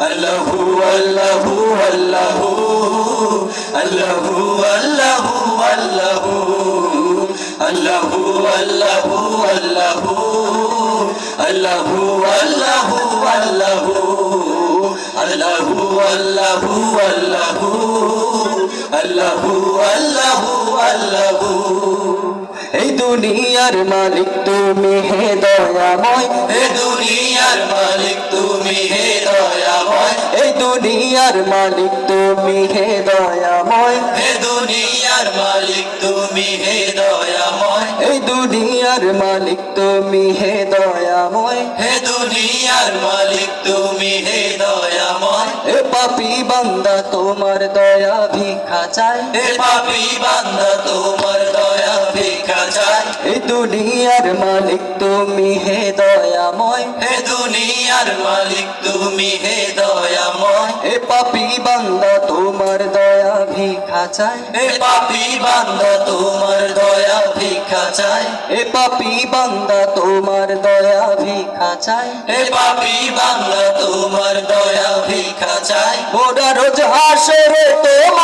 আল্লাহু আল্লাহু আল্লাহু আল্লাহু আল্লাহু আল্লাহু আল্লাহু আল্লাহু আল্লাহু আল্লাহু আল্লাহু আল্লাহু আল্লাহু আল্লাহু আল্লাহু আল্লাহু আল্লাহু আল্লাহু এই দুনিয়ার মালিক তুমি হে দয়াময়। হে দুনিয়ার মালিক তুমি হে এই দুনিয়ার মালিক তুমি হে দয়াময়। হে দুনিয়ার মালিক তুমি হে দয়াময়। এই দুনিয়ার মালিক তুমি হে দয়াময়। হে দুনিয়ার মালিক তুমি হে দয়াময়। এ পাপি বান্দা তোমার দয়া ভিক্ষা চায়। হে পাপি বান্দা তোমার দয়া চাই দুনিয়ার মালিক তুমি হে দয়াময়। হে দুনিয়ার মালিক তুমি হে দয়াময়। এ পাপি বান্দা তোমার দয়া ভিক্ষা চায়। হে পাপি বান্দা তোমার দয়া ভিক্ষা চাই এ পাপি বান্দা তোমার দয়া ভিক্ষা চায়। হে পাপি বান্দা তোমার দয়া ভিক্ষা চাই মোরা রোজ হাসরে তোমার